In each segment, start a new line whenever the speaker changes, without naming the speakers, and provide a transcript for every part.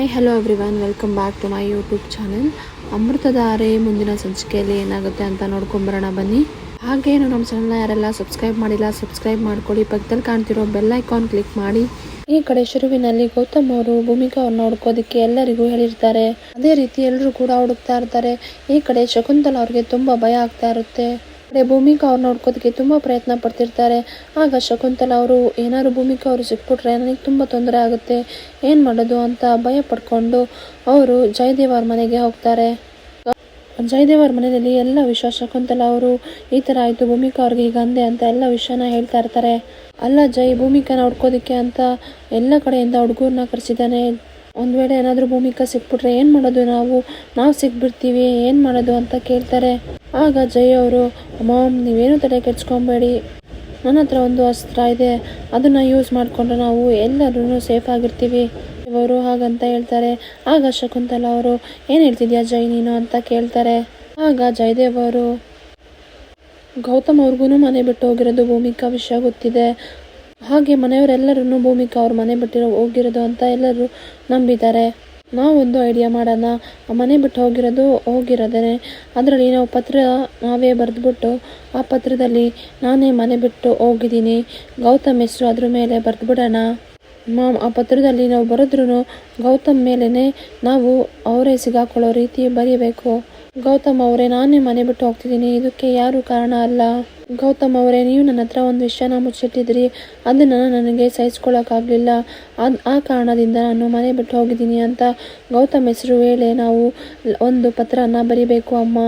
Hi hello everyone welcome back to my YouTube channel Amruthadhaare ಮುಂದಿನ ಸಂಚಿಕೆಯಲ್ಲಿ ಏನಾಗುತ್ತೆ ಅಂತ ನೋಡ್ಕೊಂಬರೋಣ ಬನ್ನಿ. ಹಾಗೇನು ನಮ್ಮ ಚಾನಲ್ನ ಯಾರೆಲ್ಲ ಸಬ್ಸ್ಕ್ರೈಬ್ ಮಾಡಿಲ್ಲ ಸಬ್ಸ್ಕ್ರೈಬ್ ಮಾಡ್ಕೊಳ್ಳಿ. ಪಕ್ಕದಲ್ಲಿ ಕಾಣ್ತಿರೋ ಬೆಲ್ ಐಕಾನ್ ಕ್ಲಿಕ್ ಮಾಡಿ. ಈ ಕಡೆ ಶುರುವಿನಲ್ಲಿ ಗೌತಮ್ ಅವರು ಭೂಮಿಕಾ ಅವ್ರನ್ನ ಹುಡ್ಕೋದಕ್ಕೆ ಎಲ್ಲರಿಗೂ ಹೇಳಿರ್ತಾರೆ. ಅದೇ ರೀತಿ ಎಲ್ಲರೂ ಕೂಡ ಹುಡುಕ್ತಾ ಇರ್ತಾರೆ. ಈ ಕಡೆ ಶಕುಂತಲ ಅವ್ರಿಗೆ ತುಂಬ ಭಯ ಆಗ್ತಾ ಇರುತ್ತೆ. ಕಡೆ ಭೂಮಿಕಾ ಅವ್ರು ನೋಡ್ಕೋದಕ್ಕೆ ತುಂಬಾ ಪ್ರಯತ್ನ ಪಡ್ತಿರ್ತಾರೆ. ಆಗ ಶಕುಂತಲ ಅವರು ಏನಾದ್ರು ಭೂಮಿಕಾ ಅವರು ಸಿಕ್ಬಿಟ್ರೆ ನನಗೆ ತುಂಬಾ ತೊಂದರೆ ಆಗುತ್ತೆ. ಏನು ಮಾಡೋದು ಅಂತ ಭಯ ಪಡ್ಕೊಂಡು ಅವರು ಜಯದೇವ್ ಅವ್ರ ಮನೆಗೆ ಹೋಗ್ತಾರೆ. ಜಯದೇವ್ ಅವ್ರ ಮನೆಯಲ್ಲಿ ಎಲ್ಲ ವಿಷಯ ಶಕುಂತಲ ಅವರು ಈ ಥರ ಆಯಿತು, ಭೂಮಿಕಾ ಅವ್ರಿಗೆ ಈಗ ಅಂದೆ ಅಂತ ಎಲ್ಲ ವಿಷಯನ ಹೇಳ್ತಾ ಇರ್ತಾರೆ. ಅಲ್ಲ ಜೈ ಭೂಮಿಕಾನ ಹುಡ್ಕೋದಕ್ಕೆ ಅಂತ ಎಲ್ಲ ಕಡೆಯಿಂದ ಹುಡುಗರನ್ನ ಕರೆಸಿದ್ದಾನೆ. ಒಂದು ವೇಳೆ ಏನಾದರೂ ಭೂಮಿಕಾ ಸಿಕ್ಬಿಟ್ರೆ ಏನು ಮಾಡೋದು ನಾವು? ನಾವು ಸಿಕ್ಬಿಡ್ತೀವಿ, ಏನು ಮಾಡೋದು ಅಂತ ಕೇಳ್ತಾರೆ. ಆಗ ಜೈ ಅವರು ಮಾಮ್ ನೀವೇನು ತಲೆ ಕೆಡ್ಸ್ಕೊಬೇಡಿ. ನನ್ನ ಹತ್ರ ಒಂದು ಅಸ್ತ್ರ ಇದೆ. ಅದನ್ನು ಯೂಸ್ ಮಾಡಿಕೊಂಡು ನಾವು ಎಲ್ಲರೂ ಸೇಫ್ ಆಗಿರ್ತೀವಿ. ಅವರು ಹಾಗಂತ ಹೇಳ್ತಾರೆ. ಆಗ ಶಕುಂತಲ ಅವರು, ಏನು ಹೇಳ್ತಿದ್ಯಾ ಜೈ ನೀನು? ಅಂತ ಕೇಳ್ತಾರೆ. ಆಗ ಜಯದೇವ್ ಅವರು, ಗೌತಮ್ ಅವ್ರಿಗೂ ಮನೆ ಬಿಟ್ಟು ಹೋಗಿರೋದು ಭೂಮಿಕಾ ವಿಷಯ ಗೊತ್ತಿದೆ. ಹಾಗೆ ಮನೆಯವರೆಲ್ಲರೂ ಭೂಮಿಕಾ ಅವ್ರ ಮನೆ ಬಿಟ್ಟಿರೋ ಹೋಗಿರೋದು ಅಂತ ಎಲ್ಲರೂ ನಂಬಿದ್ದಾರೆ. ನಾವೊಂದು ಐಡಿಯಾ ಮಾಡೋಣ. ಮನೆ ಬಿಟ್ಟು ಹೋಗಿರೋದು ಹೋಗಿರೋದೇ ಅದರಲ್ಲಿ ನಾವು ಪತ್ರ ನಾವೇ ಬರೆದ್ಬಿಟ್ಟು ಆ ಪತ್ರದಲ್ಲಿ ನಾನೇ ಮನೆ ಬಿಟ್ಟು ಹೋಗಿದ್ದೀನಿ. ಗೌತಮ್ ಹೆಸರು ಅದ್ರ ಮೇಲೆ ಬರೆದ್ಬಿಡೋಣ. ಮಾಮ್ ಆ ಪತ್ರದಲ್ಲಿ ನಾವು ಬರೆದ್ರೂ ಗೌತಮ್ ಮೇಲೇ ನಾವು ಅವರೇ ಸಿಗಾಕೊಳ್ಳೋ ರೀತಿ ಬರೀಬೇಕು. ಗೌತಮ್ ಅವರೇ, ನಾನೇ ಮನೆ ಬಿಟ್ಟು ಹೋಗ್ತಿದ್ದೀನಿ. ಇದಕ್ಕೆ ಯಾರು ಕಾರಣ ಅಲ್ಲ. ಗೌತಮ್ ಅವರೇ, ನೀವು ನನ್ನ ಹತ್ರ ಒಂದು ವಿಷಯನ ಮುಚ್ಚಿಟ್ಟಿದ್ರಿ ಅದನ್ನು ನನಗೆ ಸಹಿಸ್ಕೊಳ್ಳೋಕ್ಕಾಗಲಿಲ್ಲ ಅದು, ಆ ಕಾರಣದಿಂದ ನಾನು ಮನೆ ಬಿಟ್ಟು ಹೋಗಿದ್ದೀನಿ ಅಂತ ಗೌತಮ್ ಹೆಸರು ವೇಳೆ ನಾವು ಒಂದು ಪತ್ರನ ಬರಿಬೇಕು ಅಮ್ಮ.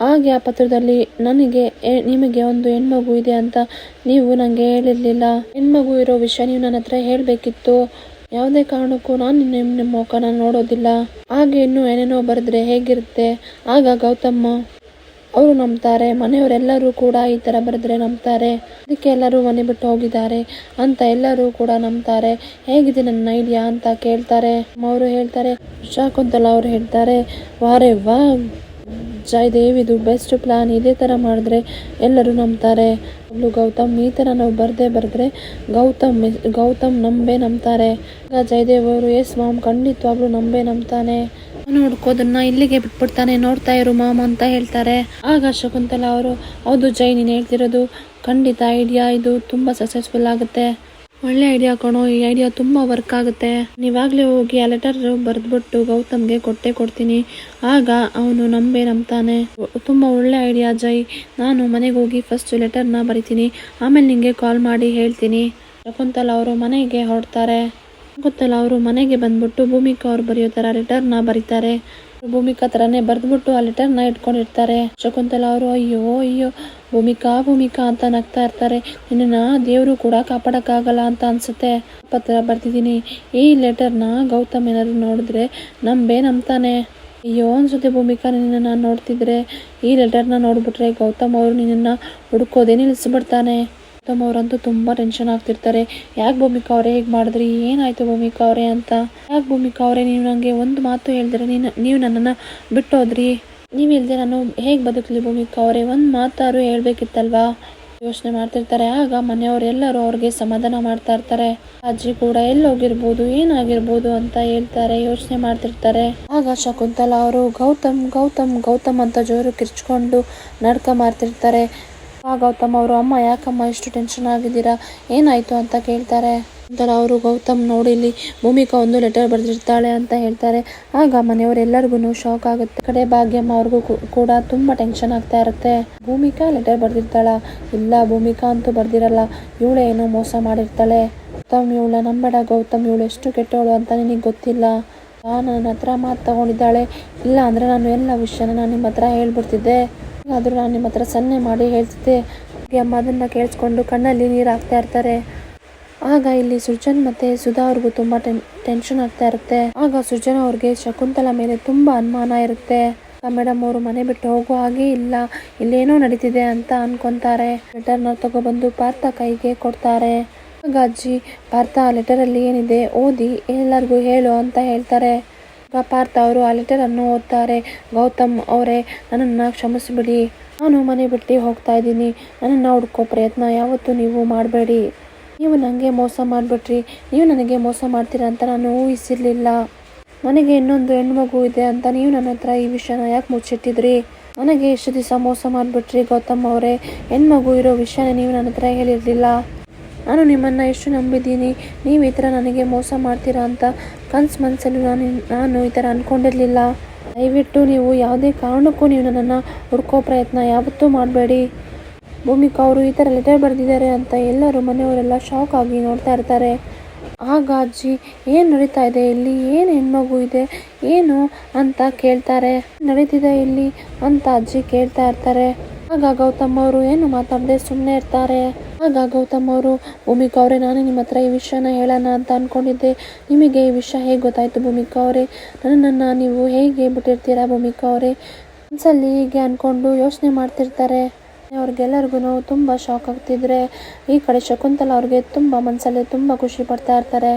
ಹಾಗೆ ಆ ಪತ್ರದಲ್ಲಿ ನನಗೆ ನಿಮಗೆ ಒಂದು ಹೆಣ್ಮಗು ಇದೆ ಅಂತ ನೀವು ನನಗೆ ಹೇಳಿರಲಿಲ್ಲ. ಹೆಣ್ಮಗು ಇರೋ ವಿಷಯ ನೀವು ನನ್ನ ಹತ್ರ ಹೇಳಬೇಕಿತ್ತು. ಯಾವುದೇ ಕಾರಣಕ್ಕೂ ನಾನು ನಿಮ್ಮ ನಿಮ್ಮ ಮುಖನ ನೋಡೋದಿಲ್ಲ. ಹಾಗೆ ಇನ್ನೂ ಏನೇನೋ ಬರೆದ್ರೆ ಹೇಗಿರುತ್ತೆ? ಆಗ ಗೌತಮ್ಮ, ಅವರು ನಂಬ್ತಾರೆ. ಮನೆಯವರೆಲ್ಲರೂ ಕೂಡ ಈ ಥರ ಬರೆದ್ರೆ ನಂಬ್ತಾರೆ. ಅದಕ್ಕೆ ಎಲ್ಲರೂ ಮನೆ ಬಿಟ್ಟು ಹೋಗಿದ್ದಾರೆ ಅಂತ ಎಲ್ಲರೂ ಕೂಡ ನಂಬ್ತಾರೆ. ಹೇಗಿದೆ ನನ್ನ ಐಡಿಯಾ ಅಂತ ಕೇಳ್ತಾರೆ. ಅವರು ಹೇಳ್ತಾರೆ ಶಾಕುಂತಲ ಅವರು ಹೇಳ್ತಾರೆ. ವಾರೆ ವಾ ಜಯದೇವ್ ಇದು ಬೆಸ್ಟ್ ಪ್ಲಾನ್ ಇದೇ ಥರ ಮಾಡಿದ್ರೆ ಎಲ್ಲರೂ ನಂಬ್ತಾರೆ. ಅವಳು ಗೌತಮ್, ಈ ಥರ ನಾವು ಬರದೇ ಬರೆದ್ರೆ ಗೌತಮ್ ಗೌತಮ್ ನಂಬೇ ನಂಬ್ತಾರೆ. ಈಗ ಜಯದೇವ್ ಅವರು, ಎಸ್ ಮಾಮ್ ಖಂಡಿತವಾಗ್ಲೂ ನಂಬೇ ನಂಬ್ತಾನೆ. ನೋಡ್ಕೋದನ್ನ ಇಲ್ಲಿಗೆ ಬಿಟ್ಬಿಡ್ತಾನೆ. ನೋಡ್ತಾ ಇರು ಮಾಮ್ ಅಂತ ಹೇಳ್ತಾರೆ. ಆಗ ಶಕುಂತಲ ಅವರು, ಹೌದು ಜೈ, ನೀನು ಹೇಳ್ತಿರೋದು ಖಂಡಿತ ಐಡಿಯಾ ಇದು ತುಂಬ ಸಕ್ಸಸ್ಫುಲ್ ಆಗುತ್ತೆ. ಒಳ್ಳೆ ಐಡಿಯಾ ಕಣೋ, ಈ ಐಡಿಯಾ ತುಂಬ ವರ್ಕ್ ಆಗುತ್ತೆ. ನೀವಾಗಲೇ ಹೋಗಿ ಆ ಲೆಟರ್ ಬರೆದ್ಬಿಟ್ಟು ಗೌತಮ್ಗೆ ಕೊಟ್ಟೆ ಕೊಡ್ತೀನಿ. ಆಗ ಅವನು ನಂಬೆ ನಂಬ್ತಾನೆ. ತುಂಬ ಒಳ್ಳೆ ಐಡಿಯಾ ಜೈ. ನಾನು ಮನೆಗೆ ಹೋಗಿ ಫಸ್ಟ್ ಲೆಟರ್ನ ಬರಿತೀನಿ. ಆಮೇಲೆ ನಿಂಗೆ ಕಾಲ್ ಮಾಡಿ ಹೇಳ್ತೀನಿ. ಶಕುಂತಲ ಅವರು ಮನೆಗೆ ಹೊರಡ್ತಾರೆ. ಶಕುಂತಲ ಅವರು ಮನೆಗೆ ಬಂದ್ಬಿಟ್ಟು ಭೂಮಿಕಾ ಅವ್ರು ಬರೆಯೋ ಥರ ಲೆಟರ್ನ ಬರೀತಾರೆ. ಭೂಮಿಕಾ ತರನೇ ಬರ್ದ್ಬಿಟ್ಟು ಆ ಲೆಟರ್ನ ಇಟ್ಕೊಂಡಿರ್ತಾರೆ. ಶಕುಂತಲಾ ಅವರು, ಅಯ್ಯೋ ಅಯ್ಯೋ, ಭೂಮಿಕಾ ಭೂಮಿಕಾ ಅಂತ ನಗ್ತಾ ಇರ್ತಾರೆ. ನಿನ್ನ ದೇವರು ಕೂಡ ಕಾಪಾಡಕ್ಕಾಗಲ್ಲ ಅಂತ ಅನ್ಸುತ್ತೆ. ಪತ್ರ ಬರ್ತಿದ್ದೀನಿ. ಈ ಲೆಟರ್ನ ಗೌತಮ್ ಏನಾದ್ರು ನೋಡಿದ್ರೆ ನಂಬೇ ನಂಬ್ತಾನೆ. ಅಯ್ಯೋ, ಅನ್ಸುತ್ತೆ ಭೂಮಿಕಾ ನಿನ್ನ ನಾನು ನೋಡ್ತಿದ್ರೆ. ಈ ಲೆಟರ್ನ ನೋಡ್ಬಿಟ್ರೆ ಗೌತಮ್ ಅವರು ನಿನ್ನನ್ನು ಹುಡ್ಕೋದೇ ನಿಲ್ಲಿಸ್ಬಿಡ್ತಾನೆ. ಗೌತಮ್ ಅವರಂತೂ ತುಂಬಾ ಟೆನ್ಷನ್ ಆಗ್ತಿರ್ತಾರೆ. ಯಾಕೆ ಭೂಮಿಕಾ ಅವರೇ ಹೇಗೆ ಮಾಡಿದ್ರಿ? ಏನಾಯ್ತು ಭೂಮಿಕಾ ಅವರೇ ಅಂತ? ಯಾಕೆ ಭೂಮಿಕಾ ಅವರೇ, ನೀವು ನನಗೆ ಒಂದು ಮಾತು ಹೇಳಿದ್ರೆ. ನೀನು, ನೀವು ನನ್ನನ್ನು ಬಿಟ್ಟೋದ್ರಿ. ನೀವು ಇಲ್ಲದೆ ನಾನು ಹೇಗೆ ಬದುಕಲಿ ಭೂಮಿಕಾ ಅವರೇ? ಒಂದು ಮಾತಾರು ಹೇಳ್ಬೇಕಿತ್ತಲ್ವಾ? ಯೋಚನೆ ಮಾಡ್ತಿರ್ತಾರೆ. ಆಗ ಮನೆಯವರೆಲ್ಲರೂ ಅವ್ರಿಗೆ ಸಮಾಧಾನ ಮಾಡ್ತಾ ಇರ್ತಾರೆ. ಅಜ್ಜಿ ಕೂಡ ಎಲ್ಲೋಗಿರ್ಬೋದು, ಏನಾಗಿರ್ಬೋದು ಅಂತ ಹೇಳ್ತಾರೆ, ಯೋಚನೆ ಮಾಡ್ತಿರ್ತಾರೆ. ಆಗ ಶಕುಂತಲ ಅವರು ಗೌತಮ್ ಗೌತಮ್ ಗೌತಮ್ ಅಂತ ಜೋರು ಕಿರ್ಚ್ಕೊಂಡು ನಡ್ಕ ಮಾಡ್ತಿರ್ತಾರೆ. ಗೌತಮ್ ಅವರು, ಅಮ್ಮ, ಯಾಕಮ್ಮ ಇಷ್ಟು ಟೆನ್ಷನ್ ಆಗಿದ್ದೀರಾ? ಏನಾಯ್ತು ಅಂತ ಕೇಳ್ತಾರೆ. ನಂತರ ಅವರು, ಗೌತಮ್ ನೋಡಿ, ಇಲ್ಲಿ ಭೂಮಿಕಾ ಒಂದು ಲೆಟರ್ ಬರೆದಿರ್ತಾಳೆ ಅಂತ ಹೇಳ್ತಾರೆ. ಆಗ ಮನೆಯವರೆಲ್ಲರಿಗೂ ಶಾಕ್ ಆಗುತ್ತೆ. ಕಡೆ ಭಾಗ್ಯಮ್ಮ ಅವ್ರಿಗೂ ಕೂಡ ತುಂಬಾ ಟೆನ್ಷನ್ ಆಗ್ತಾ ಇರುತ್ತೆ. ಭೂಮಿಕಾ ಲೆಟರ್ ಬರೆದಿರ್ತಾಳ. ಇಲ್ಲ, ಭೂಮಿಕಾ ಅಂತೂ ಬರ್ದಿರಲ್ಲ. ಇವಳೆ ಏನೋ ಮೋಸ ಮಾಡಿರ್ತಾಳೆ. ಗೌತಮ್ ಇವಳ ನಂಬಡ ಗೌತಮ್. ಇವಳು ಎಷ್ಟು ಕೆಟ್ಟವಳು ಅಂತ ನಿನಗೆ ಗೊತ್ತಿಲ್ಲ. ನಾನು ನನ್ನ ಹತ್ರ ಮಾತು ತಗೊಂಡಿದ್ದಾಳೆ. ಇಲ್ಲ ಅಂದರೆ ನಾನು ಎಲ್ಲ ವಿಷಯನ ನಾನು ನಿಮ್ಮ ಹತ್ರ ಹೇಳ್ಬಿಡ್ತಿದ್ದೆ. ಆದರೂ ನಾನು ನಿಮ್ಮ ಹತ್ರ ಸನ್ನೆ ಮಾಡಿ ಹೇಳ್ತಿದ್ದೆ. ಅಮ್ಮ ಅದನ್ನು ಕೇಳಿಸ್ಕೊಂಡು ಕಣ್ಣಲ್ಲಿ ನೀರು ಹಾಕ್ತಾ ಇರ್ತಾರೆ. ಆಗ ಇಲ್ಲಿ ಸೃಜನ್ ಮತ್ತೆ ಸುಧಾ ಅವ್ರಿಗೂ ತುಂಬ ಟೆನ್ ಟೆನ್ಷನ್ ಆಗ್ತಾ ಇರುತ್ತೆ. ಆಗ ಸೃಜನ್ ಅವ್ರಿಗೆ ಶಕುಂತಲ ಮೇಲೆ ತುಂಬ ಅನುಮಾನ ಇರುತ್ತೆ. ಮೇಡಮ್ ಅವರು ಮನೆ ಬಿಟ್ಟು ಹೋಗೋ ಹಾಗೆ ಇಲ್ಲ, ಇಲ್ಲೇನೋ ನಡೀತಿದೆ ಅಂತ ಅನ್ಕೊಂತಾರೆ. ಲೆಟರ್ನ ತಗೊಬಂದು ಪಾರ್ಥ ಕೈಗೆ ಕೊಡ್ತಾರೆ. ಅಜ್ಜಿ, ಪಾರ್ಥ ಲೆಟರ್ ಲೆಟರಲ್ಲಿ ಏನಿದೆ, ಓದಿ ಎಲ್ಲರಿಗೂ ಹೇಳು ಅಂತ ಹೇಳ್ತಾರೆ. ಪಾರ್ಥ ಅವರು ಆ ಲೆಟರನ್ನು ಓದ್ತಾರೆ. ಗೌತಮ್ ಅವರೇ, ನನ್ನನ್ನು ಕ್ಷಮಿಸಿಬಿಡಿ. ನಾನು ಮನೆ ಬಿಟ್ಟು ಹೋಗ್ತಾ ಇದ್ದೀನಿ. ನನ್ನನ್ನು ಹುಡ್ಕೋ ಪ್ರಯತ್ನ ಯಾವತ್ತೂ ನೀವು ಮಾಡಬೇಡಿ. ನೀವು ನನಗೆ ಮೋಸ ಮಾಡಿಬಿಟ್ರಿ. ನೀವು ನನಗೆ ಮೋಸ ಮಾಡ್ತೀರಾ ಅಂತ ನಾನು ಊಹಿಸಿರಲಿಲ್ಲ. ನನಗೆ ಇನ್ನೊಂದು ಹೆಣ್ಮಗು ಇದೆ ಅಂತ ನೀವು ನನ್ನ ಹತ್ರ ಈ ವಿಷಯನ ಯಾಕೆ ಮುಚ್ಚಿಟ್ಟಿದ್ರಿ? ನನಗೆ ಎಷ್ಟು ದಿವಸ ಮೋಸ ಮಾಡಿಬಿಟ್ರಿ ಗೌತಮ್ ಅವರೇ. ಹೆಣ್ಮಗು ಇರೋ ವಿಷಯನ ನೀವು ನನ್ನ ಹತ್ರ ಹೇಳಿರಲಿಲ್ಲ. ನಾನು ನಿಮ್ಮನ್ನು ಎಷ್ಟು ನಂಬಿದ್ದೀನಿ? ನೀವು ಈ ಥರ ನನಗೆ ಮೋಸ ಮಾಡ್ತೀರಾ ಅಂತ ಕನ್ಸು ಮನಸ್ಸಲ್ಲಿ ನಾನು ನಾನು ಈ ಥರ ಅಂದ್ಕೊಂಡಿರಲಿಲ್ಲ ದಯವಿಟ್ಟು ನೀವು ಯಾವುದೇ ಕಾರಣಕ್ಕೂ ನೀವು ನನ್ನನ್ನು ಹುಡ್ಕೋ ಪ್ರಯತ್ನ ಯಾವತ್ತೂ ಮಾಡಬೇಡಿ. ಭೂಮಿಕಾ ಅವರು ಈ ಥರ ಲೆಟರ್ ಬರೆದಿದ್ದಾರೆ ಅಂತ ಎಲ್ಲರೂ ಮನೆಯವರೆಲ್ಲ ಶಾಕ್ ಆಗಿ ನೋಡ್ತಾ ಇರ್ತಾರೆ. ಆಗ ಅಜ್ಜಿ, ಏನು ನಡೀತಾ ಇದೆ ಇಲ್ಲಿ? ಏನು ಹೆಣ್ಮಗು ಇದೆ? ಏನು ಅಂತ ಕೇಳ್ತಾರೆ. ನಡೀತಿದೆ ಇಲ್ಲಿ? ಅಂತ ಅಜ್ಜಿ ಕೇಳ್ತಾ ಇರ್ತಾರೆ. ಆಗ ಗೌತಮ್ ಅವರು ಏನು ಮಾತಾಡದೆ ಸುಮ್ಮನೆ ಇರ್ತಾರೆ. ಆಗ ಗೌತಮ್ ಅವರು, ಭೂಮಿಕಾ ಅವರೇ, ನಾನು ನಿಮ್ಮ ಹತ್ರ ಈ ವಿಷಯನ ಹೇಳೋಣ ಅಂತ ಅಂದ್ಕೊಂಡಿದ್ದೆ ನಿಮಗೆ ಈ ವಿಷಯ ಹೇಗೆ ಗೊತ್ತಾಯಿತು ಭೂಮಿಕಾ ಅವರೇ? ನನ್ನನ್ನು ನೀವು ಹೇಗೆ ಬಿಟ್ಟಿರ್ತೀರಾ ಭೂಮಿಕಾ ಅವರೇ? ಮನಸ್ಸಲ್ಲಿ ಹೀಗೆ ಅಂದ್ಕೊಂಡು ಯೋಚನೆ ಮಾಡ್ತಿರ್ತಾರೆ. ಅವ್ರಿಗೆಲ್ಲರಿಗೂ ತುಂಬ ಶಾಕ್ ಆಗ್ತಿದ್ರೆ, ಈ ಕಡೆ ಶಕುಂತಲ ಅವ್ರಿಗೆ ತುಂಬ ಮನಸ್ಸಲ್ಲಿ ತುಂಬ ಖುಷಿ ಪಡ್ತಾ ಇರ್ತಾರೆ.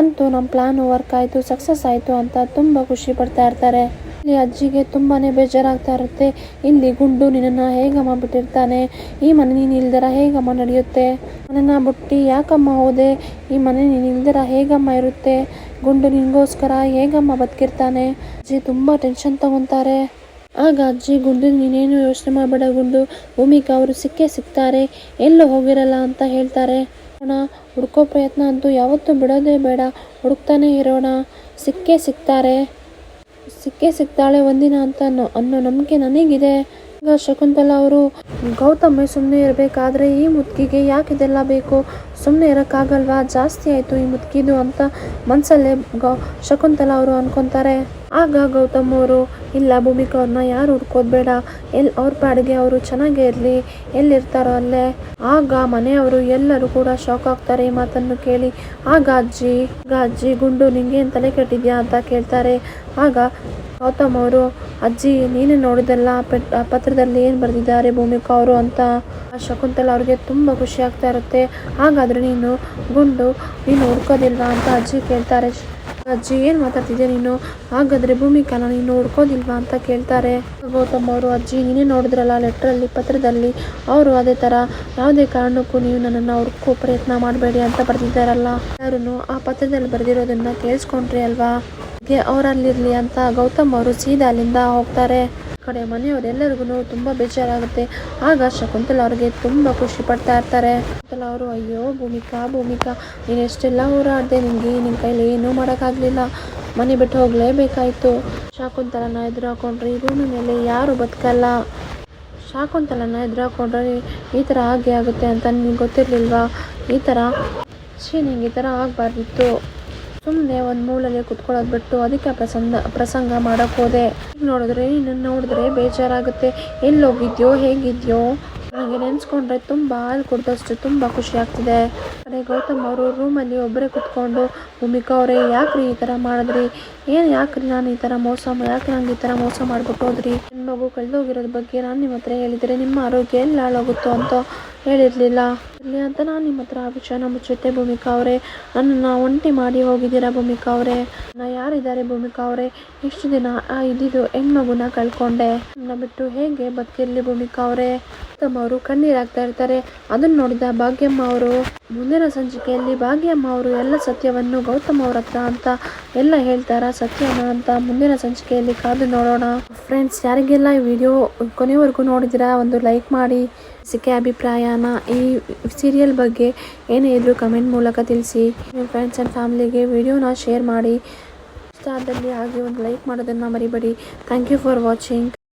ಅಂತೂ ನಮ್ಮ ಪ್ಲ್ಯಾನು ವರ್ಕ್ ಆಯಿತು ಸಕ್ಸಸ್ ಆಯಿತು ಅಂತ ತುಂಬ ಖುಷಿ ಪಡ್ತಾ ಇರ್ತಾರೆ. ಇಲ್ಲಿ ಅಜ್ಜಿಗೆ ತುಂಬಾ ಬೇಜಾರಾಗ್ತಾ ಇರುತ್ತೆ. ಇಲ್ಲಿ ಗುಂಡು ನಿನ್ನನ್ನು ಹೇಗಮ್ಮ ಬಿಟ್ಟಿರ್ತಾನೆ? ಈ ಮನೆ ನೀನು ಇಲ್ದರ ಹೇಗಮ್ಮ ನಡೆಯುತ್ತೆ? ಮನೆನ ಬಿಟ್ಟು ಯಾಕಮ್ಮ ಹೋದೆ? ಈ ಮನೆ ನೀನು ಇಲ್ದರ ಹೇಗಮ್ಮ ಇರುತ್ತೆ? ಗುಂಡು ನಿನಗೋಸ್ಕರ ಹೇಗಮ್ಮ ಬದುಕಿರ್ತಾನೆ? ಅಜ್ಜಿ ತುಂಬ ಟೆನ್ಷನ್ ತಗೊಂತಾರೆ. ಆಗ ಅಜ್ಜಿ, ಗುಂಡು, ನೀನೇನು ಯೋಚನೆ ಮಾಡಬೇಡ ಗುಂಡು. ಭೂಮಿಕಾ ಅವರು ಸಿಕ್ಕೇ ಸಿಗ್ತಾರೆ. ಎಲ್ಲೂ ಹೋಗಿರಲ್ಲ ಅಂತ ಹೇಳ್ತಾರೆ. ಅಣ್ಣ ಹುಡ್ಕೋ ಪ್ರಯತ್ನ ಅಂತೂ ಯಾವತ್ತೂ ಬಿಡೋದೇ ಬೇಡ. ಹುಡುಕ್ತಾನೆ ಇರೋಣ. ಸಿಕ್ಕೇ ಸಿಗ್ತಾರೆ. ಸಿಕ್ಕೇ ಸಿಗ್ತಾಳೆ ಒಂದಿನ ಅಂತ ಅನ್ನೋ ಅನ್ನೋ ನಂಬಿಕೆ ನನಗಿದೆ. ಶಕುಂತಲ ಅವರು, ಗೌತಮ್ ಸುಮ್ಮನೆ ಇರಬೇಕಾದ್ರೆ ಈ ಮುದ್ಕಿಗೆ ಯಾಕೆ ಇದೆಲ್ಲ ಬೇಕು? ಸುಮ್ಮನೆ ಇರೋಕ್ಕಾಗಲ್ವಾ? ಜಾಸ್ತಿ ಆಯಿತು ಈ ಮುದುಕಿದು ಅಂತ ಮನಸ್ಸಲ್ಲೇ ಗೌ, ಶಕುಂತಲ ಅವರು ಅನ್ಕೊತಾರೆ. ಆಗ ಗೌತಮ್ ಅವರು, ಇಲ್ಲ, ಭೂಮಿಕಾ ಅವ್ರನ್ನ ಯಾರು ಹುಡ್ಕೋದು ಬೇಡ ಎಲ್ಲಿ ಅವ್ರ ಪಾಡಿಗೆ ಅವರು ಚೆನ್ನಾಗೇ ಇರಲಿ. ಎಲ್ಲಿರ್ತಾರೋ ಅಲ್ಲೇ. ಆಗ ಮನೆಯವರು ಎಲ್ಲರೂ ಕೂಡ ಶಾಕ್ ಆಗ್ತಾರೆ ಈ ಮಾತನ್ನು ಕೇಳಿ. ಆಗ ಅಜ್ಜಿ ಆಗ ಅಜ್ಜಿ, ಗುಂಡು ನಿಂಗೆ ಏನು ತಲೆ ಕೆಟ್ಟಿದ್ಯಾ? ಅಂತ ಕೇಳ್ತಾರೆ. ಆಗ ಗೌತಮ್ ಅವರು, ಅಜ್ಜಿ, ನೀನು ನೋಡಿದಲ್ಲ? ಪತ್ರದಲ್ಲಿ ಏನು ಬರೆದಿದ್ದಾರೆ ಭೂಮಿಕಾ ಅವರು? ಅಂತ ಶಕುಂತಲ ಅವ್ರಿಗೆ ತುಂಬ ಖುಷಿ ಆಗ್ತಾ ಇರುತ್ತೆ. ಹಾಗಾದರೆ ನೀನು ಗುಂಡು, ನೀನು ಹುಡ್ಕೋದಿಲ್ವಾ ಅಂತ ಅಜ್ಜಿ ಕೇಳ್ತಾರೆ. ಅಜ್ಜಿ, ಏನು ಮಾತಾಡ್ತಿದ್ಯಾ ನೀನು? ಹಾಗಾದರೆ ಭೂಮಿಕಾನ ನೀನು ಹುಡ್ಕೋದಿಲ್ವಾ ಅಂತ ಕೇಳ್ತಾರೆ. ಗೌತಮ್ ಅವರು, ಅಜ್ಜಿ, ನೀನೇ ನೋಡಿದ್ರಲ್ಲ ಲೆಟ್ರಲ್ಲಿ, ಪತ್ರದಲ್ಲಿ? ಅವರು ಅದೇ ಥರ ಯಾವುದೇ ಕಾರಣಕ್ಕೂ ನೀವು ನನ್ನನ್ನು ಹುಡ್ಕೋ ಪ್ರಯತ್ನ ಮಾಡಬೇಡಿ ಅಂತ ಬರೆದಿದ್ದಾರಲ್ಲ? ಯಾರೂ ಆ ಪತ್ರದಲ್ಲಿ ಬರೆದಿರೋದನ್ನ ಕೇಳಿಸ್ಕೊಂಡ್ರಿ ಅಲ್ವಾ? ಗೆ ಅವರಲ್ಲಿರಲಿ ಅಂತ ಗೌತಮ್ ಅವರು ಸೀದಾ ಅಲ್ಲಿಂದ ಹೋಗ್ತಾರೆ. ಕಡೆ ಮನೆಯವರೆಲ್ಲರಿಗೂ ತುಂಬ ಬೇಜಾರಾಗುತ್ತೆ. ಆಗ ಶಕುಂತಲ ಅವ್ರಿಗೆ ತುಂಬ ಖುಷಿ ಪಡ್ತಾ ಇರ್ತಾರೆ. ಶಕುಂತಲ ಅವರು, ಅಯ್ಯೋ, ಭೂಮಿಕಾ ಭೂಮಿಕಾ, ನೀನು ಎಷ್ಟೆಲ್ಲ ಹೋರಾಡಿದೆ ನಿನಗೆ ನಿನ್ನ ಕೈಲಿ ಏನೂ ಮಾಡೋಕ್ಕಾಗಲಿಲ್ಲ. ಮನೆ ಬಿಟ್ಟು ಹೋಗಲೇಬೇಕಾಯಿತು. ಶಾಕುಂತಲನ ಎದುರು ಹಾಕೊಂಡ್ರೆ ಈ ಮೇಲೆ ಯಾರು ಬದುಕಲ್ಲ. ಶಾಕುಂತಲನ ಎದುರು ಹಾಕೊಂಡ್ರೆ ಈ ಥರ ಹಾಗೆ ಆಗುತ್ತೆ ಅಂತ ನಿನಗೆ ಗೊತ್ತಿರಲಿಲ್ವಾ? ಈ ಥರ ಛೀ, ನಿಂಗೆ ಈ ಥರ ಆಗಬಾರ್ದಿತ್ತು. ಸುಮ್ಮನೆ ಒಂದು ಮೂಲೆಯಲ್ಲಿ ಕುತ್ಕೊಳ್ಳೋದು ಬಿಟ್ಟು ಅದಕ್ಕೆ ಪ್ರಸಂಗ ಪ್ರಸಂಗ ಮಾಡೋಕ್ಕೆ ಹೋದೆ. ನೋಡಿದ್ರೆ, ನಿನ್ನನ್ನು ನೋಡಿದ್ರೆ ಬೇಜಾರಾಗುತ್ತೆ. ಎಲ್ಲಿ ಹೋಗಿದ್ಯೋ? ಹೇಗಿದ್ಯೋ ನನಗೆ ನೆನೆಸ್ಕೊಂಡ್ರೆ ತುಂಬ ಹಾಲು ಕುಡ್ದಷ್ಟು ತುಂಬ ಖುಷಿ ಆಗ್ತಿದೆ. ಅದೇ ಗೌತಮ್ ಅವರು ರೂಮಲ್ಲಿ ಒಬ್ಬರೇ ಕುತ್ಕೊಂಡು, ಭೂಮಿಕಾ ಅವರೇ, ಯಾಕ್ರಿ ಈ ಥರ ಮಾಡಿದ್ರಿ? ಏನು ಯಾಕ್ರಿ ನಾನು ಈ ಥರ ಮೋಸ ಯಾಕೆ ನಂಗೆ ಈ ಥರ ಮೋಸ ಮಾಡ್ಬಿಟ್ಟು ಹೋದ್ರಿ? ನನ್ನ ಮಗು ಕಳೆದೋಗಿರೋದ್ರ ಬಗ್ಗೆ ನಾನು ನಿಮ್ಮ ಹತ್ರ ಹೇಳಿದರೆ ನಿಮ್ಮ ಆರೋಗ್ಯ ಎಲ್ಲಿ ಹಾಳಾಗುತ್ತೋ ಅಂತ ಹೇಳಿರಲಿಲ್ಲ. ಇಲ್ಲಿ ಅಂತ ನಾನು ನಿಮ್ಮ ಹತ್ರ ಆ ಮುಚ್ಚುತ್ತೆ ಭೂಮಿಕಾ ಅವರೇ, ನನ್ನನ್ನು ಒಂಟಿ ಮಾಡಿ ಹೋಗಿದ್ದೀರಾ ಭೂಮಿಕಾ ಅವರೇ? ನಾ ಯಾರಿದ್ದಾರೆ ಭೂಮಿಕಾ ಅವರೇ? ಇಷ್ಟು ದಿನ ಆ ಇದ್ದಿದ್ದು ಹೆಣ್ಮಗುನ ಕಳ್ಕೊಂಡೆ. ನನ್ನ ಬಿಟ್ಟು ಹೇಗೆ ಬದುಕಿರ್ಲಿ ಭೂಮಿಕಾ ಅವರೇ? ತಮ್ಮವರು ಕಣ್ಣೀರಾಗ್ತಾ ಇರ್ತಾರೆ. ಅದನ್ನು ನೋಡಿದ ಭಾಗ್ಯಮ್ಮ ಅವರು, ಮುಂದಿನ ಸಂಚಿಕೆಯಲ್ಲಿ ಭಾಗ್ಯಮ್ಮ ಅವರು ಎಲ್ಲ ಸತ್ಯವನ್ನು ಗೌತಮ್ ಅವ್ರ ಹತ್ರ ಅಂತ ಎಲ್ಲ ಹೇಳ್ತಾರ ಸತ್ಯನ ಅಂತ ಮುಂದಿನ ಸಂಚಿಕೆಯಲ್ಲಿ ಕಾದು ನೋಡೋಣ. ಫ್ರೆಂಡ್ಸ್ ಯಾರಿಗೆಲ್ಲ ಈ ವಿಡಿಯೋ ಕೊನೆವರೆಗೂ ನೋಡಿದಿರಾ ಒಂದು ಲೈಕ್ ಮಾಡಿ. ಸಿಕ್ಕೆ ಅಭಿಪ್ರಾಯನ ಈ ಸೀರಿಯಲ್ ಬಗ್ಗೆ ಏನೇ ಇದ್ರೂ ಕಮೆಂಟ್ ಮೂಲಕ ತಿಳಿಸಿ. ನಿಮ್ಮ ಫ್ರೆಂಡ್ಸ್ ಆ್ಯಂಡ್ ಫ್ಯಾಮಿಲಿಗೆ ವಿಡಿಯೋನ ಶೇರ್ ಮಾಡಿ. ಇಷ್ಟ ಆದಲ್ಲಿ ಹಾಗೆ ಒಂದು ಲೈಕ್ ಮಾಡೋದನ್ನು ಮರಿಬೇಡಿ. Thank you for watching